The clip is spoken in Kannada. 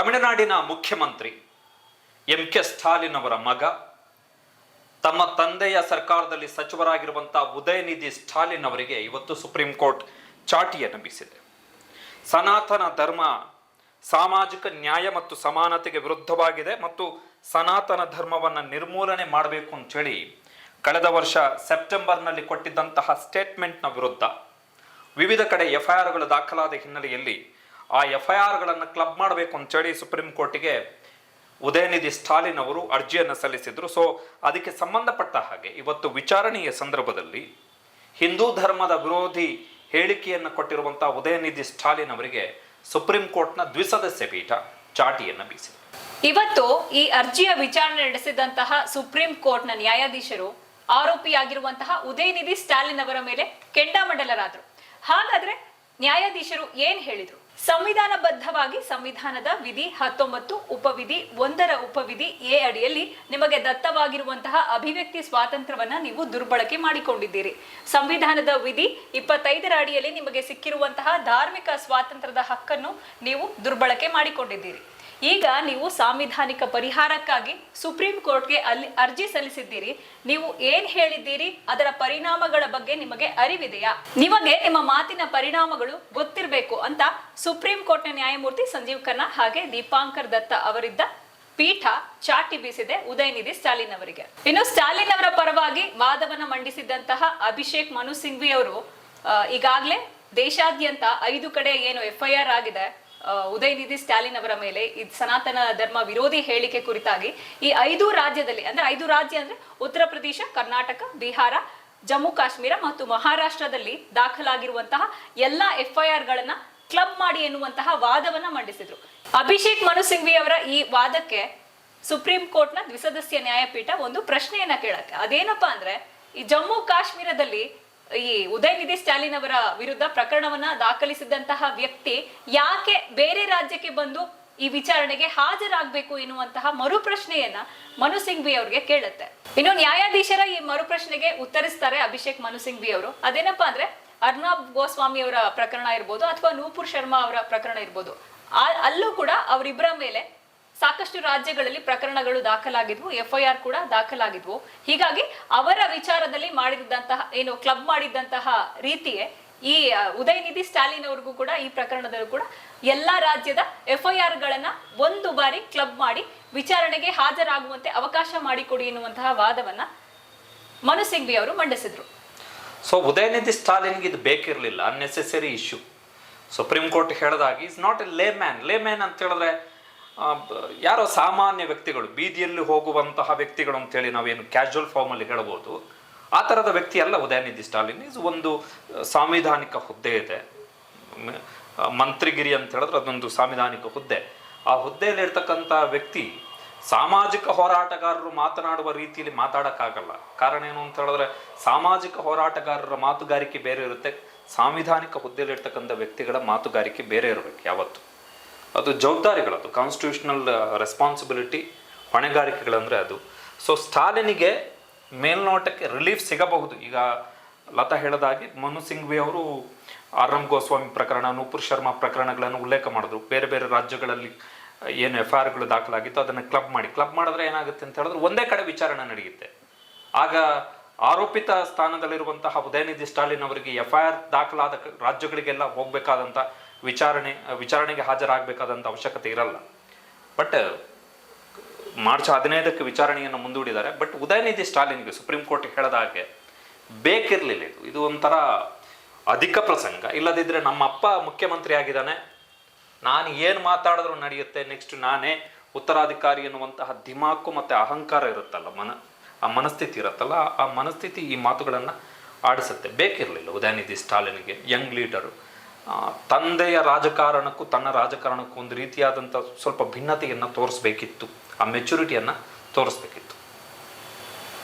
ತಮಿಳುನಾಡಿನ ಮುಖ್ಯಮಂತ್ರಿ ಎಂ ಕೆ ಸ್ಟಾಲಿನ್ ಅವರ ಮಗ, ತಮ್ಮ ತಂದೆಯ ಸರ್ಕಾರದಲ್ಲಿ ಸಚಿವರಾಗಿರುವಂತಹ ಉದಯನಿಧಿ ಸ್ಟಾಲಿನ್ ಅವರಿಗೆ ಇವತ್ತು ಸುಪ್ರೀಂ ಕೋರ್ಟ್ ಚಾಟಿಯನ್ನು ಬೀಸಿದೆ ಸನಾತನ ಧರ್ಮ ಸಾಮಾಜಿಕ ನ್ಯಾಯ ಮತ್ತು ಸಮಾನತೆಗೆ ವಿರುದ್ಧವಾಗಿದೆ ಮತ್ತು ಸನಾತನ ಧರ್ಮವನ್ನು ನಿರ್ಮೂಲನೆ ಮಾಡಬೇಕು ಅಂತೇಳಿ ಕಳೆದ ವರ್ಷ ಸೆಪ್ಟೆಂಬರ್ನಲ್ಲಿ ಕೊಟ್ಟಿದ್ದಂತಹ ಸ್ಟೇಟ್ಮೆಂಟ್ನ ವಿರುದ್ಧ ವಿವಿಧ ಕಡೆ ಎಫ್ಐಆರ್ಗಳು ದಾಖಲಾದ ಹಿನ್ನೆಲೆಯಲ್ಲಿ ಆ ಎಫ್ ಐ ಆರ್ಗಳನ್ನು ಕ್ಲಬ್ ಮಾಡಬೇಕು ಅಂತೇಳಿ ಸುಪ್ರೀಂ ಕೋರ್ಟಿಗೆ ಉದಯನಿಧಿ ಸ್ಟಾಲಿನ್ ಅವರು ಅರ್ಜಿಯನ್ನು ಸಲ್ಲಿಸಿದ್ರು. ಸೊ ಅದಕ್ಕೆ ಸಂಬಂಧಪಟ್ಟ ಹಾಗೆ ಇವತ್ತು ವಿಚಾರಣೆಯ ಸಂದರ್ಭದಲ್ಲಿ ಹಿಂದೂ ಧರ್ಮದ ವಿರೋಧಿ ಹೇಳಿಕೆಯನ್ನು ಕೊಟ್ಟಿರುವಂತಹ ಉದಯನಿಧಿ ಸ್ಟಾಲಿನ್ ಅವರಿಗೆ ಸುಪ್ರೀಂ ಕೋರ್ಟ್ನ ದ್ವಿಸದಸ್ಯ ಪೀಠ ಚಾಟಿಯನ್ನು ಬೀಸಿದೆ. ಇವತ್ತು ಈ ಅರ್ಜಿಯ ವಿಚಾರಣೆ ನಡೆಸಿದಂತಹ ಸುಪ್ರೀಂ ಕೋರ್ಟ್ನ ನ್ಯಾಯಾಧೀಶರು ಆರೋಪಿಯಾಗಿರುವಂತಹ ಉದಯನಿಧಿ ಸ್ಟಾಲಿನ್ ಅವರ ಮೇಲೆ ಕೆಂಡಾಮಂಡಲರಾದರು. ಹಾಗಾದ್ರೆ ನ್ಯಾಯಾಧೀಶರು ಏನ್ ಹೇಳಿದ್ರು? ಸಂವಿಧಾನಬದ್ಧವಾಗಿ ಸಂವಿಧಾನದ ವಿಧಿ ಹತ್ತೊಂಬತ್ತು, ಉಪವಿಧಿ ಒಂದರ ಉಪವಿಧಿ ಎ ಅಡಿಯಲ್ಲಿ ನಿಮಗೆ ದತ್ತವಾಗಿರುವಂತಹ ಅಭಿವ್ಯಕ್ತಿ ಸ್ವಾತಂತ್ರ್ಯವನ್ನ ನೀವು ದುರ್ಬಳಕೆ ಮಾಡಿಕೊಂಡಿದ್ದೀರಿ. ಸಂವಿಧಾನದ ವಿಧಿ ಇಪ್ಪತ್ತೈದರ ಅಡಿಯಲ್ಲಿ ನಿಮಗೆ ಸಿಕ್ಕಿರುವಂತಹ ಧಾರ್ಮಿಕ ಸ್ವಾತಂತ್ರ್ಯದ ಹಕ್ಕನ್ನು ನೀವು ದುರ್ಬಳಕೆ ಮಾಡಿಕೊಂಡಿದ್ದೀರಿ. ಈಗ ನೀವು ಸಾಂವಿಧಾನಿಕ ಪರಿಹಾರಕ್ಕಾಗಿ ಸುಪ್ರೀಂ ಕೋರ್ಟ್ಗೆ ಅಲ್ಲಿ ಅರ್ಜಿ ಸಲ್ಲಿಸಿದ್ದೀರಿ. ನೀವು ಏನ್ ಹೇಳಿದ್ದೀರಿ? ಅದರ ಪರಿಣಾಮಗಳ ಬಗ್ಗೆ ನಿಮಗೆ ಅರಿವಿದೆಯಾ? ನಿಮಗೆ ನಿಮ್ಮ ಮಾತಿನ ಪರಿಣಾಮಗಳು ಗೊತ್ತಿರಬೇಕು ಅಂತ ಸುಪ್ರೀಂ ಕೋರ್ಟ್ನ ನ್ಯಾಯಮೂರ್ತಿ ಸಂಜೀವ್ ಖನ್ನಾ ಹಾಗೆ ದೀಪಾಂಕರ್ ದತ್ತ ಅವರಿದ್ದ ಪೀಠ ಚಾಟಿ ಬೀಸಿದೆ ಉದಯನಿಧಿ ಸ್ಟಾಲಿನ್ ಅವರಿಗೆ. ಇನ್ನು ಸ್ಟಾಲಿನ್ ಅವರ ಪರವಾಗಿ ವಾದವನ್ನ ಮಂಡಿಸಿದಂತಹ ಅಭಿಷೇಕ್ ಮನು ಸಿಂಘ್ವಿ ಅವರು ಈಗಾಗಲೇ ದೇಶಾದ್ಯಂತ ಐದು ಕಡೆ ಏನು ಎಫ್ಐಆರ್ ಆಗಿದೆ. ಉದಯನಿಧಿ ಸ್ಟಾಲಿನ್ ಅವರ ಮೇಲೆ ಈ ಸನಾತನ ಧರ್ಮ ವಿರೋಧಿ ಹೇಳಿಕೆ ಕುರಿತಾಗಿ ಈ ಐದು ರಾಜ್ಯದಲ್ಲಿ, ಅಂದ್ರೆ ಐದು ರಾಜ್ಯ ಅಂದ್ರೆ ಉತ್ತರ ಪ್ರದೇಶ, ಕರ್ನಾಟಕ, ಬಿಹಾರ, ಜಮ್ಮು ಕಾಶ್ಮೀರ ಮತ್ತು ಮಹಾರಾಷ್ಟ್ರದಲ್ಲಿ ದಾಖಲಾಗಿರುವಂತಹ ಎಲ್ಲಾ ಎಫ್ ಐ ಆರ್ ಗಳನ್ನ ಕ್ಲಬ್ ಮಾಡಿ ಎನ್ನುವಂತಹ ವಾದವನ್ನ ಮಂಡಿಸಿದ್ರು. ಅಭಿಷೇಕ್ ಮನು ಸಿಂಘ್ವಿ ಅವರ ಈ ವಾದಕ್ಕೆ ಸುಪ್ರೀಂ ಕೋರ್ಟ್ನ ದ್ವಿಸದಸ್ಯ ನ್ಯಾಯಪೀಠ ಒಂದು ಪ್ರಶ್ನೆಯನ್ನ ಕೇಳತ್ತೆ ಅದೇನಪ್ಪಾ ಅಂದ್ರೆ, ಈ ಜಮ್ಮು ಕಾಶ್ಮೀರದಲ್ಲಿ ಈ ಉದಯನಿಧಿ ಸ್ಟಾಲಿನ್ ಅವರ ವಿರುದ್ಧ ಪ್ರಕರಣವನ್ನ ದಾಖಲಿಸಿದಂತಹ ವ್ಯಕ್ತಿ ಯಾಕೆ ಬೇರೆ ರಾಜ್ಯಕ್ಕೆ ಬಂದು ಈ ವಿಚಾರಣೆಗೆ ಹಾಜರಾಗಬೇಕು ಎನ್ನುವಂತಹ ಮರುಪ್ರಶ್ನೆಯನ್ನ ಮನು ಸಿಂಘ್ವಿ ಅವ್ರಿಗೆ ಕೇಳುತ್ತೆ. ಇನ್ನು ನ್ಯಾಯಾಧೀಶರ ಈ ಮರುಪ್ರಶ್ನೆಗೆ ಉತ್ತರಿಸ್ತಾರೆ ಅಭಿಷೇಕ್ ಮನು ಸಿಂಘ್ವಿ ಅವರು. ಅದೇನಪ್ಪಾ ಅಂದ್ರೆ ಅರ್ನಾಬ್ ಗೋಸ್ವಾಮಿ ಅವರ ಪ್ರಕರಣ ಇರ್ಬೋದು ಅಥವಾ ನೂಪುರ್ ಶರ್ಮಾ ಅವರ ಪ್ರಕರಣ ಇರ್ಬೋದು. ಅಲ್ಲೂ ಕೂಡ ಅವರಿಬ್ಬರ ಮೇಲೆ ಸಾಕಷ್ಟು ರಾಜ್ಯಗಳಲ್ಲಿ ಪ್ರಕರಣಗಳು ದಾಖಲಾಗಿದ್ವು ಎಫ್ ಐ ಆರ್ ಕೂಡ ದಾಖಲಾಗಿದ್ವು. ಹೀಗಾಗಿ ಅವರ ವಿಚಾರದಲ್ಲಿ ಮಾಡಿದಂತಹ, ಏನು, ಕ್ಲಬ್ ಮಾಡಿದ್ದಂತಹ ರೀತಿಯೇ ಈ ಉದಯನಿಧಿ ಸ್ಟಾಲಿನ್ ಅವ್ರಿಗೂ ಕೂಡ, ಈ ಪ್ರಕರಣದಲ್ಲೂ ಕೂಡ ಎಲ್ಲಾ ರಾಜ್ಯದ ಎಫ್ ಐ ಆರ್ ಗಳನ್ನ ಒಂದು ಬಾರಿ ಕ್ಲಬ್ ಮಾಡಿ ವಿಚಾರಣೆಗೆ ಹಾಜರಾಗುವಂತೆ ಅವಕಾಶ ಮಾಡಿಕೊಡಿ ಎನ್ನುವಂತಹ ವಾದವನ್ನ ಮನು ಸಿಂಘ್ವಿ ಅವರು ಮಂಡಿಸಿದ್ರು. ಸೊ ಉದಯನಿಧಿ ಸ್ಟಾಲಿನ್ಗೆ ಇದು ಬೇಕಿರಲಿಲ್ಲ unnecessary issue supreme Court ಹೇಳಿದಾಗಿ is not a layman layman ಅಂತ ಹೇಳಿದ್ರೆ ಯಾರೋ ಸಾಮಾನ್ಯ ವ್ಯಕ್ತಿಗಳು, ಬೀದಿಯಲ್ಲಿ ಹೋಗುವಂತಹ ವ್ಯಕ್ತಿಗಳು ಅಂತೇಳಿ ನಾವೇನು ಕ್ಯಾಶುವಲ್ ಫಾರ್ಮಲ್ಲಿ ಹೇಳ್ಬೋದು. ಆ ಥರದ ವ್ಯಕ್ತಿ ಅಲ್ಲ ಉದಯನಿಧಿ ಸ್ಟಾಲಿನ್. ಇಸ್ ಒಂದು ಸಾಂವಿಧಾನಿಕ ಹುದ್ದೆ ಇದೆ. ಮಂತ್ರಿಗಿರಿ ಅಂತ ಹೇಳಿದ್ರೆ ಅದೊಂದು ಸಾಂವಿಧಾನಿಕ ಹುದ್ದೆ. ಆ ಹುದ್ದೆಯಲ್ಲಿ ಇರ್ತಕ್ಕಂಥ ವ್ಯಕ್ತಿ ಸಾಮಾಜಿಕ ಹೋರಾಟಗಾರರು ಮಾತನಾಡುವ ರೀತಿಯಲ್ಲಿ ಮಾತಾಡೋಕ್ಕಾಗಲ್ಲ. ಕಾರಣ ಏನು ಅಂತ ಹೇಳಿದ್ರೆ ಸಾಮಾಜಿಕ ಹೋರಾಟಗಾರರ ಮಾತುಗಾರಿಕೆ ಬೇರೆ ಇರುತ್ತೆ. ಸಾಂವಿಧಾನಿಕ ಹುದ್ದೆಯಲ್ಲಿ ಇರ್ತಕ್ಕಂಥ ವ್ಯಕ್ತಿಗಳ ಮಾತುಗಾರಿಕೆ ಬೇರೆ ಇರಬೇಕು ಯಾವತ್ತು. ಅದು ಜವಾಬ್ದಾರಿಗಳದು ಕಾನ್ಸ್ಟಿಟ್ಯೂಷನಲ್ ರೆಸ್ಪಾನ್ಸಿಬಿಲಿಟಿ ಹೊಣೆಗಾರಿಕೆಗಳಂದರೆ ಅದು. ಸೊ ಸ್ಟಾಲಿನಿಗೆ ಮೇಲ್ನೋಟಕ್ಕೆ ರಿಲೀಫ್ ಸಿಗಬಹುದು. ಈಗ ಲತಾ ಹೇಳೋದಾಗಿ ಮನು ಸಿಂಘ್ವಿ ಅವರು ಆರ್ ಗೋಸ್ವಾಮಿ ಪ್ರಕರಣ, ನೂಪುರ್ ಶರ್ಮಾ ಪ್ರಕರಣಗಳನ್ನು ಉಲ್ಲೇಖ ಮಾಡಿದ್ರು. ಬೇರೆ ಬೇರೆ ರಾಜ್ಯಗಳಲ್ಲಿ ಏನು ಎಫ್ ಐ ಆರ್ಗಳು ದಾಖಲಾಗಿತ್ತು, ಅದನ್ನು ಕ್ಲಬ್ ಮಾಡಿ. ಕ್ಲಬ್ ಮಾಡಿದ್ರೆ ಏನಾಗುತ್ತೆ ಅಂತ ಹೇಳಿದ್ರೆ ಒಂದೇ ಕಡೆ ವಿಚಾರಣೆ ನಡೆಯುತ್ತೆ. ಆಗ ಆರೋಪಿತ ಸ್ಥಾನದಲ್ಲಿರುವಂತಹ ಉದಯನಿಧಿ ಸ್ಟಾಲಿನ್ ಅವರಿಗೆ ಎಫ್ ಐ ಆರ್ ದಾಖಲಾದ ರಾಜ್ಯಗಳಿಗೆಲ್ಲ ಹೋಗಬೇಕಾದಂಥ ವಿಚಾರಣೆ, ವಿಚಾರಣೆಗೆ ಹಾಜರಾಗಬೇಕಾದಂಥ ಅವಶ್ಯಕತೆ ಇರಲ್ಲ. ಬಟ್ ಮಾರ್ಚ್ ಹದಿನೈದಕ್ಕೆ ವಿಚಾರಣೆಯನ್ನು ಮುಂದೂಡಿದ್ದಾರೆ. ಬಟ್ ಉದಯನಿಧಿ ಸ್ಟಾಲಿನ್ಗೆ ಸುಪ್ರೀಂ ಕೋರ್ಟ್ ಹೇಳದ ಹಾಗೆ ಬೇಕಿರಲಿಲ್ಲ ಇದು. ಇದು ಒಂಥರ ಅಧಿಕ ಪ್ರಸಂಗ. ಇಲ್ಲದಿದ್ದರೆ ನಮ್ಮ ಅಪ್ಪ ಮುಖ್ಯಮಂತ್ರಿ ಆಗಿದ್ದಾನೆ. ನಾನು ಏನು ಮಾತಾಡಿದ್ರು ನಡೆಯುತ್ತೆ ನೆಕ್ಸ್ಟ್ ನಾನೇ ಉತ್ತರಾಧಿಕಾರಿ ಎನ್ನುವಂತಹ ದಿಮಾಕು ಮತ್ತು ಅಹಂಕಾರ ಇರುತ್ತಲ್ಲ, ಮನ, ಆ ಮನಸ್ಥಿತಿ ಇರುತ್ತಲ್ಲ, ಆ ಮನಸ್ಥಿತಿ ಈ ಮಾತುಗಳನ್ನು ಆಡಿಸುತ್ತೆ. ಬೇಕಿರಲಿಲ್ಲ ಉದಯನಿಧಿ ಸ್ಟಾಲಿನ್ಗೆ ಯಂಗ್ ಲೀಡರು ತಂದೆಯ ರಾಜಕಾರಣಕ್ಕೂ ತನ್ನ ರಾಜಕಾರಣಕ್ಕೂ ಒಂದು ರೀತಿಯಾದಂಥ ಸ್ವಲ್ಪ ಭಿನ್ನತೆಯನ್ನು ತೋರಿಸ್ಬೇಕಿತ್ತು. ಆ ಮೆಚುರಿಟಿಯನ್ನು ತೋರಿಸ್ಬೇಕಿತ್ತು.